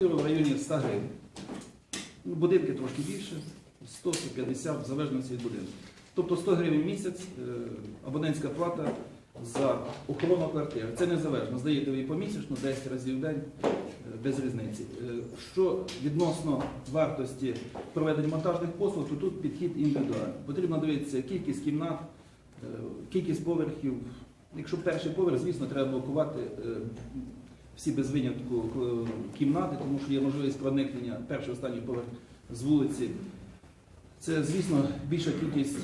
в районі 100 гривень. Ну, будинки трошки більше, 100-150, в залежності від будинку. Тобто 100 гривень в місяць е, абонентська плата за охорону квартири. Це незалежно. Здаєте ви помісячно, 10 разів в день, е, без різниці. Е, Що відносно вартості проведення монтажних послуг, то тут підхід індивідуальний. Потрібно дивитися кількість кімнат, кількість поверхів. Якщо перший поверх, звісно, треба блокувати всі без винятку е, кімнати, тому що є можливість проникнення перший останній поверх з вулиці. Це, звісно, більша кількість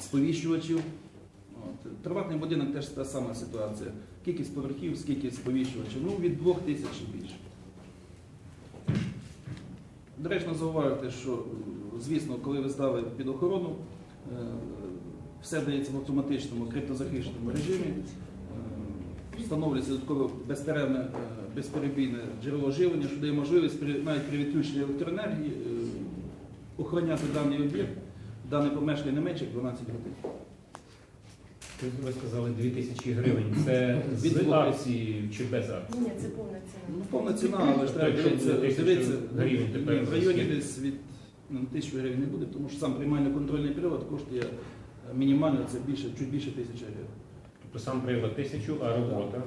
сповіщувачів. От. Приватний будинок теж та сама ситуація. Кількість поверхів, скільки сповіщувачів. Ну, від двох тисяч і більше. Доречно зауважити, що, е, звісно, коли ви здали під охорону, е, все дається в автоматичному криптозахищеному режимі. Встановлюється додаткове е, безперебійне джерело живлення, що дає можливість навіть при відключенні електроенергії е, охороняти даний об'єкт, дане помешкання не менше 12 годин. Ви сказали 2000 гривень. Це Від з акції чи без акції? Ні, це повна ціна. Ну, повна ціна, але ж треба дивитися, дивитися гривень ну, тепер в районі десь від ну, тисячі гривень не буде, тому що сам приймально-контрольний період коштує е, мінімально це більше, чуть більше тисячі гривень. Тобто сам прилад тисячу, а робота.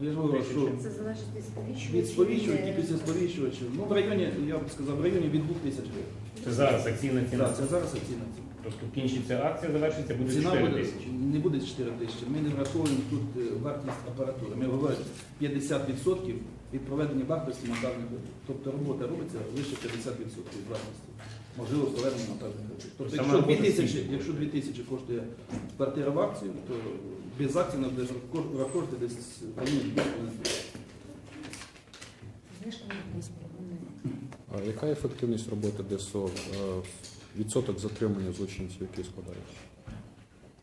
Я ж говорю, що Це залежить від сповіщувачів. від сповіщувачів, Е, сповіщувачів, ну в районі, я б сказав, в районі від 2 тисяч гривень. Це зараз акційна ціна. Так, це зараз ціна. Просто кінчиться акція, завершиться, буде Ціна 4 буде, тисячі. не буде 4 тисячі. Ми не враховуємо тут е, вартість апаратури. Ми говоримо 50% від проведення вартості монтажних робіт. Тобто робота робиться лише 50% від вартості. Можливо, проведення монтажних робіт. Тобто, Сама якщо 2 робота тисячі, скільки? якщо 2 тисячі коштує квартира в акцію, то без акції нам буде десь в районі 2,5 тисячі. Знижка на якісь проблеми. А яка ефективність роботи ДСО? Е, Відсоток затримання злочинців, який складається?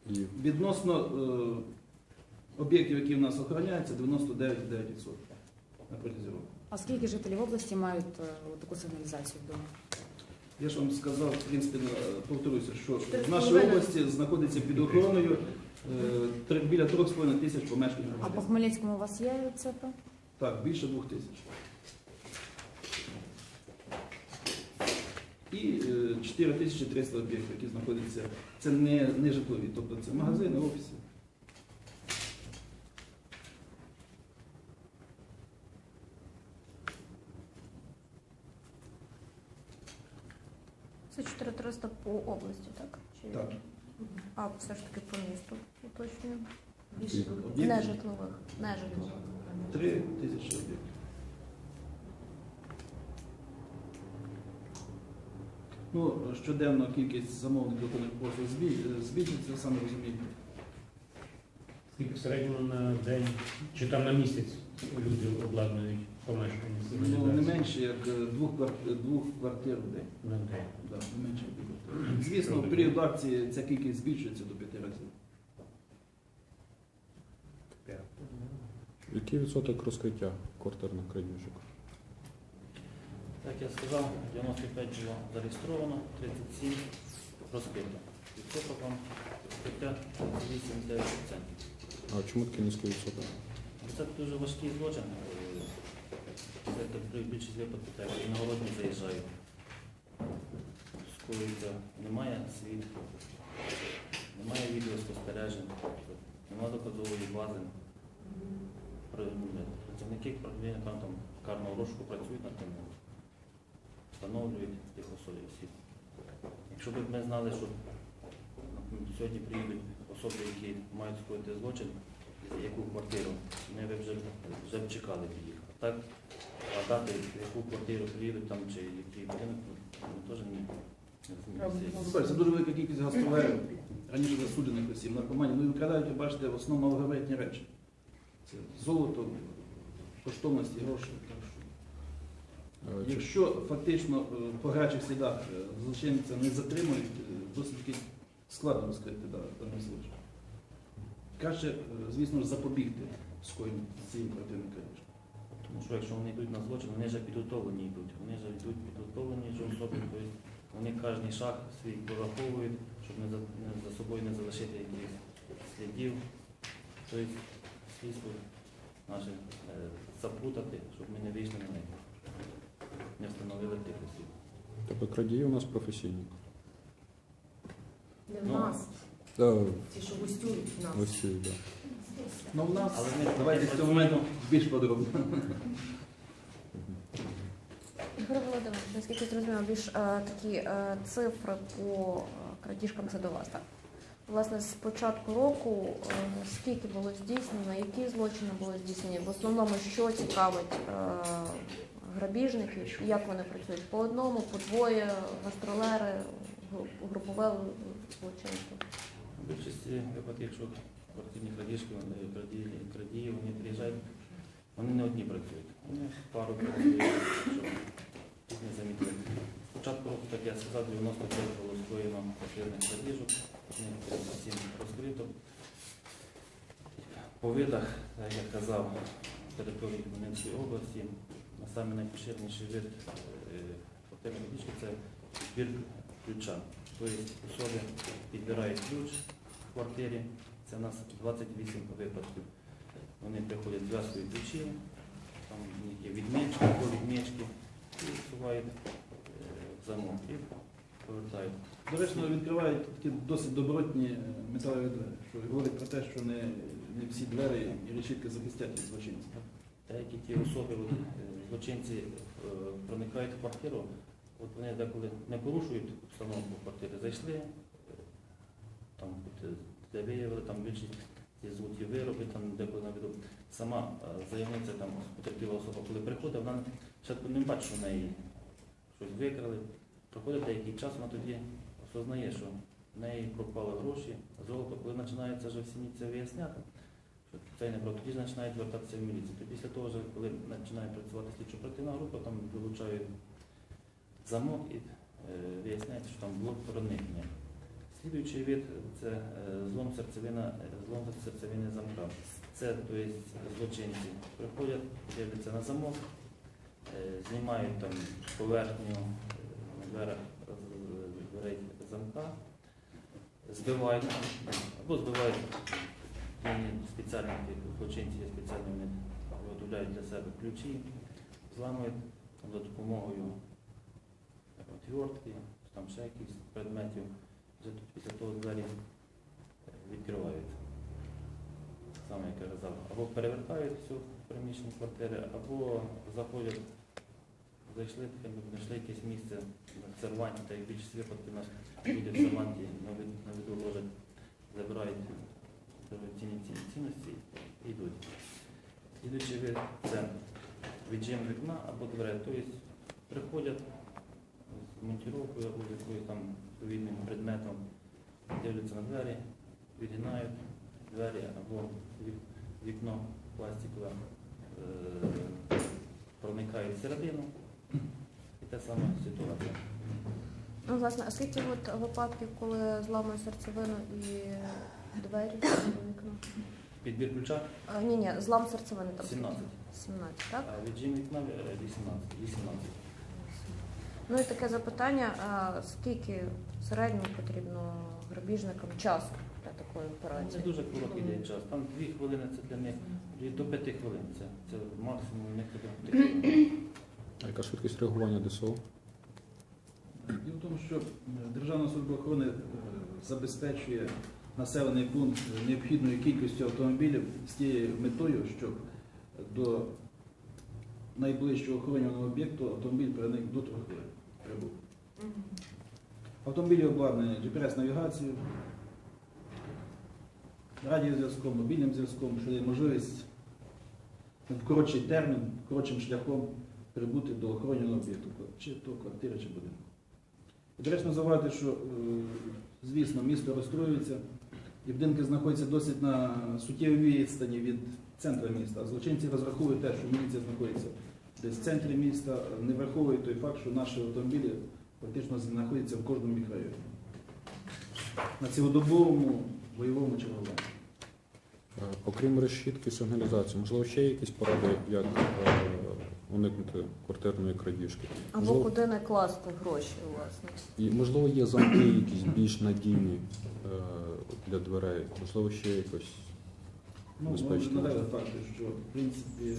І Відносно е, об'єктів, які в нас охороняються, 99,9% на протязі року. А скільки жителів області мають е, таку сигналізацію вдома? Я ж вам сказав, в принципі, повторюся, що в нашій області знаходиться під охороною е, три- біля 3,5 тисяч помешкань А по громадян. Хмельницькому у вас є цифри? Так, більше 2 тисяч. І е, 4300 об'єктів, які знаходяться, це не, не житлові, тобто це магазини, офіси. Це 4300 по області, так? Чи... Так. А все ж таки по місту уточнюю. Більше Нежитлових. Нежитлових. 3 тисячі об'єктів. Ну, щоденно кількість замовників виконних послуг збіль- збільшується, саме розумієте. Скільки в середньому на день чи там на місяць люди обладнують помешкання Ну, не менше як е, двох, квар- двох квартир в день. На день. Да, не менше як двох квартир. Звісно, в період акції ця кількість збільшується до п'яти разів. який відсоток розкриття квартирних крадіжок? Як я сказав, 95 було зареєстровано, 37 розкрито. Відсоток вам розкриття 89%. А чому такий низький відсоток? Це дуже важкий злочин. Це більшість випадків так, іногородні заїжджають. Скоюється, немає свідків, немає відеоспостережень, немає доказової бази. Працівники управління там, там карного розшуку працюють над тим, встановлюють тих осіб. Якщо б ми знали, що сьогодні приїдуть особи, які мають скоїти злочин, яку квартиру, ми вже, вже б чекали б їх. А так, а дати, в яку квартиру приїдуть там, чи який будинок, ну, ми теж не, розуміємо. Ну, Це дуже велика кількість гастролерів, раніше засуджених осіб, наркоманів. Ну і викрадають, ви бачите, в основному малогабаритні речі. Це золото, коштовності, гроші. Е, Якщо фактично е, по гарячих слідах е, злочинця не затримують, досить складно розкрити да, даний злочин. Краще, е, звісно запобігти скоєнню цієї звісно. Тому що якщо вони йдуть на злочин, вони вже підготовлені йдуть. Вони вже йдуть підготовлені особи, тобто вони кожен шаг свій прораховують, щоб не за, не за собою не залишити якихось слідів. Тобто слідство наше е, заплутати, щоб ми не вийшли на них. не встановили тих осіб. Тобто крадії у нас професійні. Не в Ну, нас. Да, Ті, що гостюють в нас. ці, да. Ну, в нас, Але ми давайте з цього моменту більш подробно. Ігор Володимирович, наскільки зрозуміло, більш е, такі е, цифри по е, крадіжкам це до вас, так? Власне, з початку року е, скільки було здійснено, які злочини були здійснені? В основному, що цікавить е, грабіжників, і як вони працюють? По одному, по двоє, гастролери, гру- групове злочинство? Більшості випадків, якщо квартирні крадіжки, вони крадії, крадії, вони приїжджають, вони не одні працюють. Вони пару працюють, що їх не замітили. Спочатку так я сказав, 95 було скоєно квартирних крадіжок, з них 37 розкрито. По видах, як я казав, території Хмельницької області, на саме найпоширеніший вид е, квартирної крадіжки це збір ключа. Тобто особи підбирають ключ в квартирі, це у нас 28 випадків. Вони приходять з зв'язкою ключів, там є відмічки, або відмічки, і всувають е, замок і повертають. До речі, ну, відкривають такі досить добротні е, металеві двері, що говорить про те, що не, не всі двері і решітки захистять від злочинців. Деякі ті особи, от, е, злочинці проникають в квартиру, от вони деколи не порушують обстановку квартири, зайшли, там от, е, там більшість ті золоті вироби, там деколи навіть сама е, заявниця, там потерпіла особа, коли приходить, вона спочатку не бачить, що в неї щось викрали. Проходить деякий час, вона тоді осознає, що в неї пропали гроші, золото, коли починається вже всі це виясняти, що це не правда, тоді починають звертатися в міліцію. То після того, коли починає працювати слідчо-оперативна група, там вилучають замок і е, виясняється, що там було проникнення. Слідуючий вид це е, злом серцевина, е, злом серцевини замка. Це тобто, злочинці приходять, дивляться на замок, е, знімають там поверхню на дверей замка, збивають або збивають спеціальні злочинці є спеціальні, вони виготовляють для себе ключі, зламують за допомогою отвертки, там ще якихось предметів. Після того двері е, відкривають. Саме як я казав, або перевертають всю приміщення квартири, або заходять, зайшли, знайшли якесь місце в серванті, та як більшість випадків нас люди в серванті на виду, на ложать, забирають дорогоцінні ці- цінності і йдуть. Слідуючий вид це віджим вікна або дверей. Тобто приходять з монтіровкою або якоюсь там відповідним предметом, дивляться на двері, відгинають двері або вікно пластикове, е, проникають всередину. І та сама ситуація. Ну, власне, а скільки от випадків, коли зламують серцевину і двері вікно? Підбір ключа А, ні, ні, злам серцевини там. 17, 17, так? а віджим вікна е, 18. 18. Ну і таке запитання, а скільки в середньому потрібно грабіжникам часу для такої операції? Це дуже короткий день час. Там 2 хвилини це для них, до 5 хвилин. Це, це максимум у них до 5 хвилин. А яка швидкість реагування ДСО? Діло в тому, що е, Державна служба охорони е, забезпечує населений пункт необхідною кількістю автомобілів з тією метою, щоб до найближчого охоронюваного об'єкту автомобіль проник до трьох хвилин. прибув. Автомобілі обладнані GPS-навігацією, радіозв'язком, мобільним зв'язком, що дає можливість в коротший термін, коротшим шляхом прибути до охоронюваного об'єкту, чи то квартири, чи будинку. І доречно зауважити, що, е, звісно, місто розстроюється, і будинки знаходяться досить на суттєвій відстані від центру міста. А злочинці розраховують те, що міліція знаходиться десь в центрі міста, не враховують той факт, що наші автомобілі практично знаходяться в кожному мікрорайоні. На цілодобовому бойовому чергуванні. Е, Окрім решітки сигналізації, можливо, ще є якісь поради, як е, уникнути квартирної крадіжки? Або Можливо, куди не класти гроші, власне. і, можливо, є замки якісь більш надійні е, для дверей, можливо, ще якось Ну, Безпечно. навели факти, що в принципі